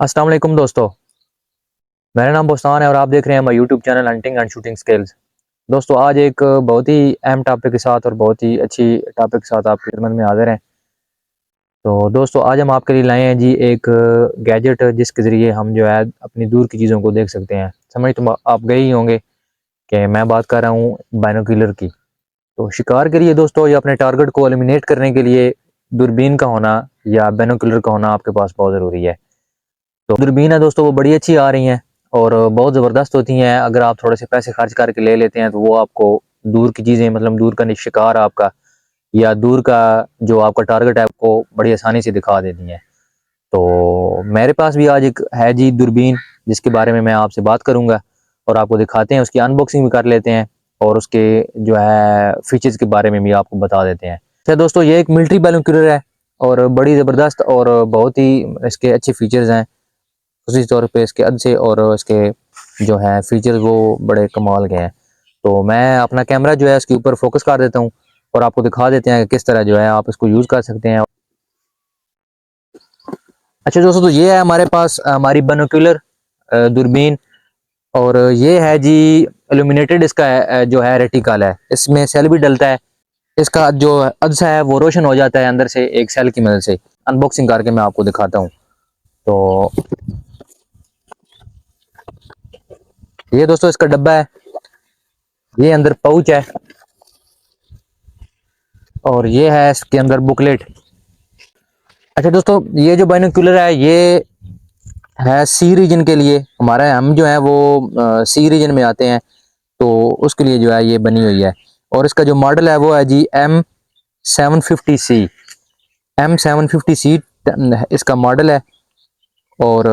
السلام علیکم دوستو۔ میرا نام بوستان ہے اور آپ دیکھ رہے ہیں ہمارا YouTube channel hunting and shooting skills دوستو، آج ایک بہت ہی اہم ٹاپک کے ساتھ اور بہت ہی اچھی ٹاپک کے ساتھ آپ کی خدمت میں حاضر ہیں۔ تو دوستو، آج ہم آپ کے لیے لائے ہیں جی ایک گیجٹ جس کے ذریعے ہم جو ہے اپنی دور کی چیزوں کو دیکھ سکتے ہیں۔ سمجھ تو آپ گئے ہی ہوں گے کہ میں بات کر رہا ہوں بینوکیولر کی۔ تو شکار کے لیے دوستو یا اپنے ٹارگٹ کو ایلیمینیٹ کرنے کے لیے دوربین کا ہونا یا بینوکیولر کا ہونا آپ کے پاس بہت ضروری ہے۔ تو دوربین ہے دوستو، وہ بڑی اچھی آ رہی ہیں اور بہت زبردست ہوتی ہیں۔ اگر آپ تھوڑے سے پیسے خرچ کر کے لے لیتے ہیں تو وہ آپ کو دور کی چیزیں مطلب دور کا شکار آپ کا یا دور کا جو آپ کا ٹارگٹ ہے، آپ کو بڑی آسانی سے دکھا دیتی ہیں۔ تو میرے پاس بھی آج ایک ہے جی دوربین جس کے بارے میں میں آپ سے بات کروں گا اور آپ کو دکھاتے ہیں، اس کی ان باکسنگ بھی کر لیتے ہیں اور اس کے جو ہے فیچرز کے بارے میں بھی آپ کو بتا دیتے ہیں۔ اچھا دوستو، یہ ایک ملٹری بیلونکولر ہے اور بڑی زبردست اور بہت ہی اس کے اچھے فیچرز ہیں۔ خصوصی طور پہ اس کے عد اور اس کے جو ہے فیچرز وہ بڑے کمال کے ہیں۔ تو میں اپنا کیمرہ جو ہے اس کے اوپر فوکس کر دیتا ہوں اور آپ کو دکھا دیتے ہیں کہ کس طرح جو ہے آپ اس کو یوز کر سکتے ہیں۔ اچھا دوستو، تو یہ ہے ہمارے پاس ہماری بنوکولر دوربین۔ اور یہ ہے جی ایلومینیٹڈ اس کا جو ہے ریٹیکل ہے۔ اس میں سیل بھی ڈلتا ہے۔ اس کا جو عدسہ ہے وہ روشن ہو جاتا ہے اندر سے ایک سیل کی مدد سے۔ ان باکسنگ کر کے میں آپ کو دکھاتا ہوں۔ تو یہ دوستو اس کا ڈبہ ہے۔ یہ اندر پاؤچ ہے۔ اور یہ ہے اس کے اندر بکلیٹ۔ اچھا دوستو، یہ جو بینوکولر ہے، یہ ہے سی ریجن کے لیے۔ ہمارے ہم جو ہیں وہ سی ریجن میں آتے ہیں۔ تو اس کے لیے جو ہے، یہ بنی ہوئی ہے۔ اور اس کا جو ماڈل ہے، وہ ہے جی M seven fifty C. M seven fifty C اس کا ماڈل ہے۔ اور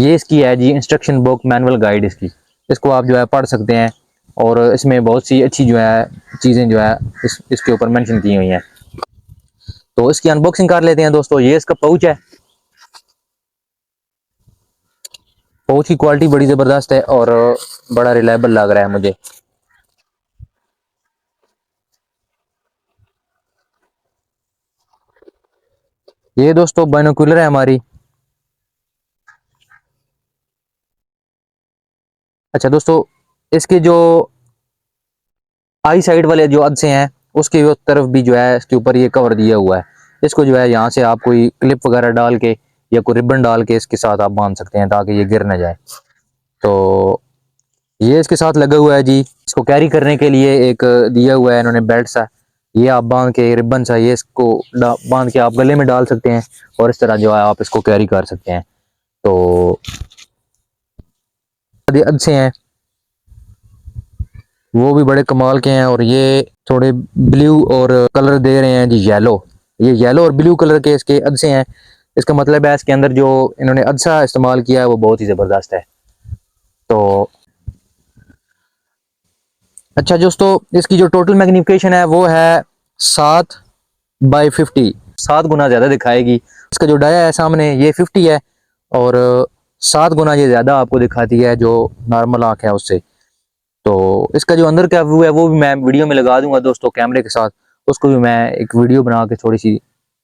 یہ اس کی ہے جی انسٹرکشن بک مینول گائیڈ اس کی۔ اس کو آپ جو ہے پڑھ سکتے ہیں اور اس میں بہت سی اچھی جو ہے چیزیں جو ہے اس اس کے اوپر مینشن کی ہوئی ہیں۔ تو اس کی ان باکسنگ کر لیتے ہیں دوستو، یہ اس کا پاؤچ ہے۔ پاؤچ کی کوالٹی بڑی زبردست ہے اور بڑا ریلائبل لگ رہا ہے مجھے۔ یہ دوستو بینوکولر ہے ہماری۔ اچھا دوستو، اس کے جو آئی سائڈ والے جو عدسے ہیں، اس کی طرف بھی جو ہے، اس کے اوپر یہ کور دیا ہوا ہے۔ اس کو جو ہے، یہاں سے آپ کوئی کلپ وغیرہ ڈال کے یا کوئی ربن ڈال کے اس کے ساتھ آپ باندھ سکتے ہیں تاکہ یہ گر نہ جائے۔ تو یہ اس کے ساتھ لگا ہوا ہے جی۔ اس کو کیری کرنے کے لیے ایک دیا ہوا ہے، انہوں نے بیلٹ سا۔ یہ آپ باندھ کے ربن سا، یہ اس کو باندھ کے آپ گلے میں ڈال سکتے ہیں اور اس طرح جو ہے آپ اس کو کیری کر سکتے ہیں۔ تو اچھے ہیں۔ وہ بھی بڑے کمال کے ہیں اور یہ تھوڑے بلیو اور کلر دے رہے ہیں جی یلو یہ یلو اور بلیو کلر کے اس کے عدسے ہیں۔ اس کا مطلب ہے اس کے اندر جو انہوں نے عدسہ استعمال کیا ہے، وہ بہت ہی زبردست ہے۔ تو اچھا دوستو، اس کی جو ٹوٹل میگنیفکیشن ہے، وہ ہے سات بائی ففٹی سات گنا زیادہ دکھائے گی۔ اس کا جو ڈایا ہے سامنے، یہ ففٹی ہے۔ اور سات گنا یہ زیادہ آپ کو دکھاتی ہے جو نارمل آنکھ ہے اس سے۔ تو اس کا جو اندر کا ویو ہے وہ بھی میں ویڈیو میں لگا دوں گا دوستو کیمرے کے ساتھ۔ اس کو بھی میں ایک ویڈیو بنا کے تھوڑی سی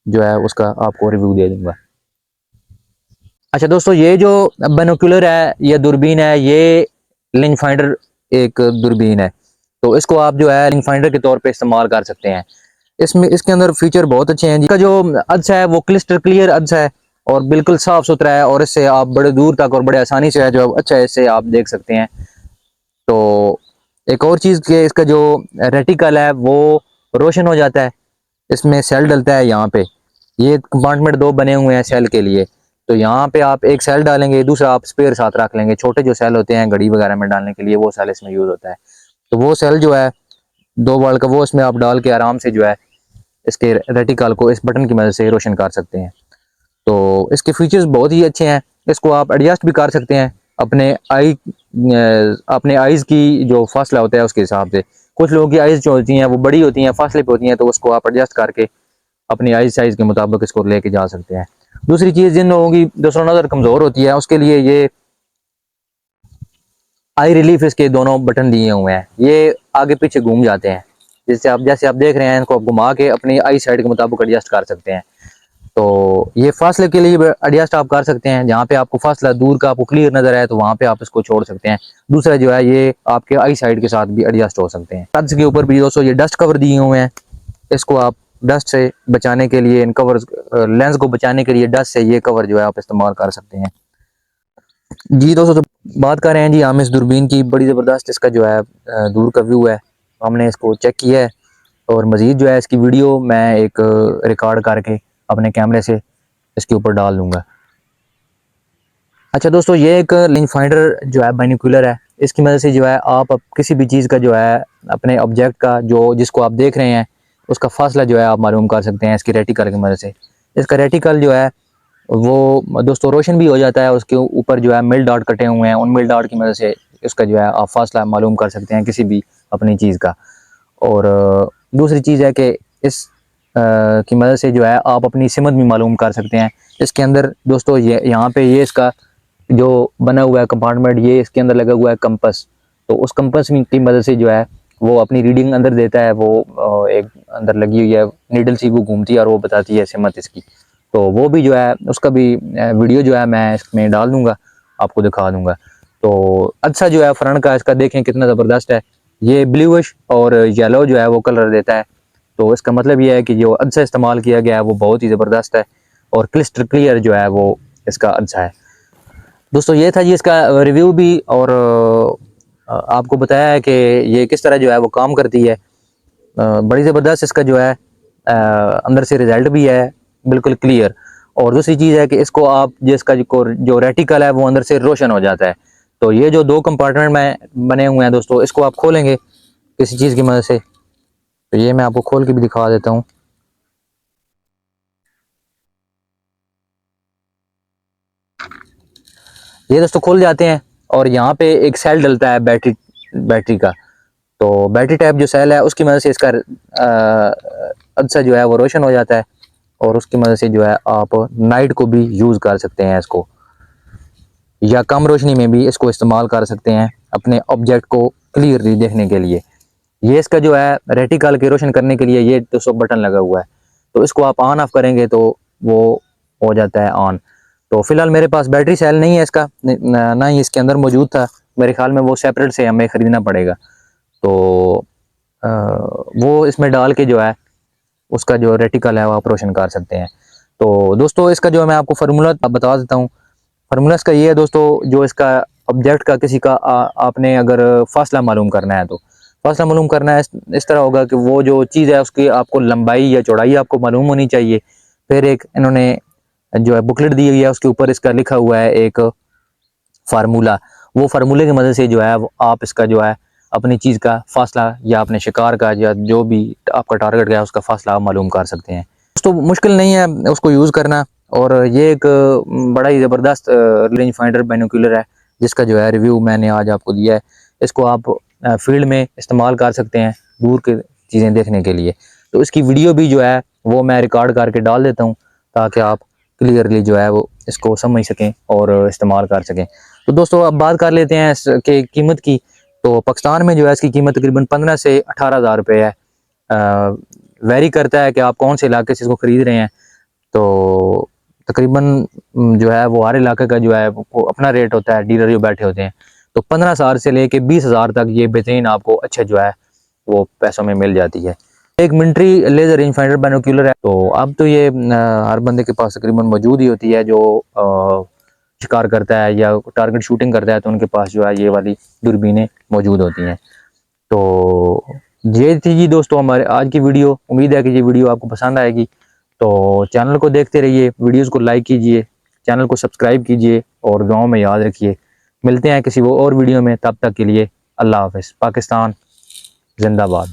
جو ہے اس کا آپ کو ریویو دے دوں گا۔ اچھا دوستو یہ جو بینوکولر ہے یا دوربین ہے، یہ لنک فائنڈر ایک دوربین ہے۔ تو اس کو آپ جو ہے لنک فائنڈر کے طور پہ استعمال کر سکتے ہیں۔ اس میں، اس کے اندر فیچر بہت اچھے ہیں۔ جس کا جو عدس ہے وہ کلسٹر کلیئر عدس ہے۔ اور بالکل صاف ستھرا ہے اور اس سے آپ بڑے دور تک اور بڑے آسانی سے ہے جو اچھا ہے اس سے آپ دیکھ سکتے ہیں۔ تو ایک اور چیز کہ اس کا جو ریٹیکل ہے وہ روشن ہو جاتا ہے۔ اس میں سیل ڈلتا ہے یہاں پہ۔ یہ کمپارٹمنٹ دو بنے ہوئے ہیں سیل کے لیے۔ تو یہاں پہ آپ ایک سیل ڈالیں گے، دوسرا آپ اسپیئر ساتھ رکھ لیں گے۔ چھوٹے جو سیل ہوتے ہیں گھڑی وغیرہ میں ڈالنے کے لیے وہ سیل اس میں یوز ہوتا ہے۔ تو وہ سیل جو ہے، دو وال کا وہ اس میں آپ ڈال کے آرام سے جو ہے اس کے ریٹیکل کو اس بٹن کی مدد سے روشن کر سکتے ہیں۔ تو اس کے فیچرز بہت ہی اچھے ہیں۔ اس کو آپ ایڈجسٹ بھی کر سکتے ہیں اپنے آئی اپنے آئیز کی جو فاصلہ ہوتا ہے اس کے حساب سے۔ کچھ لوگوں کی آئیز جو ہوتی ہیں وہ بڑی ہوتی ہیں، فاصلے پہ ہوتی ہیں، تو اس کو آپ ایڈجسٹ کر کے اپنی آئیز سائز کے مطابق اس کو لے کے جا سکتے ہیں۔ دوسری چیز، جن لوگوں کی دوسرا نظر کمزور ہوتی ہے، اس کے لیے یہ آئی ریلیف اس کے دونوں بٹن دیے ہوئے ہیں۔ یہ آگے پیچھے گھوم جاتے ہیں۔ جس سے آپ، جیسے آپ دیکھ رہے ہیں، ان کو آپ گھما کے اپنی آئی سائڈ کے مطابق ایڈجسٹ کر سکتے ہیں۔ تو یہ فاصلے کے لیے ایڈجسٹ آپ کر سکتے ہیں، جہاں پہ آپ کو فاصلہ دور کا، آپ کو کلیئر نظر آئے تو وہاں پہ آپ اس کو چھوڑ سکتے ہیں۔ دوسرا جو ہے، یہ آپ کے آئی سائڈ کے ساتھ بھی ایڈجسٹ ہو سکتے ہیں۔ قدس کے اوپر بھی دوستو یہ ڈسٹ کور دیے ہوئے ہیں۔ اس کو آپ ڈسٹ سے بچانے کے لیے، ان کور لینس کو بچانے کے لیے ڈسٹ سے یہ کور جو ہے آپ استعمال کر سکتے ہیں۔ جی دوستو، تو بات کر رہے ہیں جی ہم اس دوربین کی۔ بڑی زبردست اس کا جو ہے دور کا ویو ہے۔ ہم نے اس کو چیک کیا ہے۔ اور مزید جو ہے اس کی ویڈیو میں ایک ریکارڈ کر کے اپنے کیمرے سے اس کے اوپر ڈال دوں گا۔ اچھا دوستو، یہ ایک لنک فائنڈر جو ہے بینیکولر ہے۔ اس کی مدد سے جو ہے آپ کسی بھی چیز کا جو ہے اپنے آبجیکٹ کا جو جس کو آپ دیکھ رہے ہیں، اس کا فاصلہ جو ہے آپ معلوم کر سکتے ہیں اس کی ریٹیکل کی مدد سے۔ اس کا ریٹیکل جو ہے، وہ دوستو روشن بھی ہو جاتا ہے، اس کے اوپر جو ہے مل ڈاٹ کٹے ہوئے ہیں۔ ان مل ڈاٹ کی مدد سے اس کا جو ہے آپ فاصلہ معلوم کر سکتے ہیں کسی بھی اپنی چیز کا۔ اور دوسری چیز ہے کہ اس کی مدد سے جو ہے آپ اپنی سمت بھی معلوم کر سکتے ہیں۔ اس کے اندر دوستو، یہ یہاں پہ یہ اس کا جو بنا ہوا ہے کمپارٹمنٹ، یہ اس کے اندر لگا ہوا ہے کمپس۔ تو اس کمپس کی مدد سے جو ہے وہ اپنی ریڈنگ اندر دیتا ہے، وہ ایک اندر لگی ہوئی ہے، نیڈل سی وہ گھومتی ہے اور وہ بتاتی ہے سمت اس کی۔ تو وہ بھی جو ہے، اس کا بھی ویڈیو جو ہے میں اس میں ڈال دوں گا، آپ کو دکھا دوں گا۔ تو اچھا جو ہے، فرنٹ کا اس کا دیکھیں کتنا زبردست ہے۔ یہ بلیوش اور یلو جو ہے وہ کلر دیتا ہے۔ تو اس کا مطلب یہ ہے کہ جو اچھا استعمال کیا گیا ہے وہ بہت ہی زبردست ہے اور کلسٹر کلیئر جو ہے وہ اس کا اچھا ہے۔ دوستو یہ تھا جی اس کا ریویو بھی اور آپ کو بتایا ہے کہ یہ کس طرح جو ہے وہ کام کرتی ہے۔ بڑی زبردست اس کا جو ہے اندر سے ریزلٹ بھی ہے، بالکل کلیئر اور دوسری چیز ہے کہ اس کو آپ، جس کا جو ریٹیکل ہے وہ اندر سے روشن ہو جاتا ہے۔ تو یہ جو دو کمپارٹمنٹ میں بنے ہوئے ہیں دوستو، اس کو آپ کھولیں گے کسی چیز کی مدد سے۔ تو یہ میں آپ کو کھول کے بھی دکھا دیتا ہوں۔ یہ دوستو کھول جاتے ہیں اور یہاں پہ ایک سیل ڈلتا ہے بیٹری بیٹری کا۔ تو بیٹری ٹائپ جو سیل ہے اس کی مدد سے اس کا اچھا جو ہے وہ روشن ہو جاتا ہے اور اس کی مدد سے جو ہے آپ نائٹ کو بھی یوز کر سکتے ہیں اس کو۔ یا کم روشنی میں بھی اس کو استعمال کر سکتے ہیں اپنے آبجیکٹ کو کلیئرلی دیکھنے کے لیے۔ یہ اس کا جو ہے ریٹیکل کے روشن کرنے کے لیے یہ دوستو بٹن لگا ہوا ہے۔ تو اس کو آپ آن آف کریں گے تو وہ ہو جاتا ہے آن تو فی الحال میرے پاس بیٹری سیل نہیں ہے اس کا، نہ ہی اس کے اندر موجود تھا۔ میرے خیال میں وہ سیپریٹ سے ہمیں خریدنا پڑے گا۔ تو وہ اس میں ڈال کے جو ہے اس کا جو ریٹیکل ہے وہ آپ روشن کر سکتے ہیں۔ تو دوستو، اس کا جو میں آپ کو فرمولا بتا دیتا ہوں۔ فرمولا اس کا یہ ہے دوستو، جو اس کا آبجیکٹ کا کسی کا آپ نے اگر فاصلہ معلوم کرنا ہے تو۔ فاصلہ معلوم کرنا ہے اس طرح ہوگا کہ وہ جو چیز ہے، اس کی آپ کو لمبائی یا چوڑائی آپ کو معلوم ہونی چاہیے۔ پھر ایک انہوں نے جو ہے بکلٹ دی ہوئی ہے، اس کے اوپر اس کا لکھا ہوا ہے ایک فارمولا وہ فارمولے کی مدد سے جو ہے آپ اس کا جو ہے اپنی چیز کا فاصلہ یا اپنے شکار کا یا جو بھی آپ کا ٹارگٹ گیا، اس کا فاصلہ آپ معلوم کر سکتے ہیں۔ تو مشکل نہیں ہے اس کو یوز کرنا، اور یہ ایک بڑا ہی زبردست رینج فائنڈر بینوکولر ہے، جس کا جو ہے ریویو میں نے آج آپ کو دیا ہے۔ اس کو آپ فیلڈ میں استعمال کر سکتے ہیں دور کے چیزیں دیکھنے کے لیے۔ تو اس کی ویڈیو بھی جو ہے، وہ میں ریکارڈ کر کے ڈال دیتا ہوں تاکہ آپ کلیئرلی جو ہے، وہ اس کو سمجھ سکیں اور استعمال کر سکیں۔ تو دوستو، اب بات کر لیتے ہیں اس کے قیمت کی۔ تو پاکستان میں جو ہے، اس کی قیمت تقریباً پندرہ سے اٹھارہ ہزار روپے ہے۔ ویری کرتا ہے کہ آپ کون سے علاقے سے اس کو خرید رہے ہیں۔ تو تقریباً جو ہے، وہ ہر علاقے کا جو ہے، وہ اپنا ریٹ ہوتا ہے ڈیلر جو بیٹھے ہوتے ہیں۔ تو پندرہ ہزار سے لے کے بیس ہزار تک یہ بہترین آپ کو اچھا جو ہے وہ پیسوں میں مل جاتی ہے۔ ایک military laser range finder binocular ہے۔ تو اب تو یہ ہر بندے کے پاس تقریباً موجود ہی ہوتی ہے جو شکار کرتا ہے یا ٹارگٹ شوٹنگ کرتا ہے تو ان کے پاس جو ہے یہ والی دوربینیں موجود ہوتی ہیں۔ تو یہ تھی جی دوستو ہمارے آج کی ویڈیو۔ امید ہے کہ یہ ویڈیو آپ کو پسند آئے گی۔ تو چینل کو دیکھتے رہیے، ویڈیوز کو لائک کیجیے چینل کو سبسکرائب کیجیے اور گاؤں میں یاد رکھیے۔ ملتے ہیں کسی وہ اور ویڈیو میں، تب تک کے لیے اللہ حافظ، پاکستان، زندہ باد۔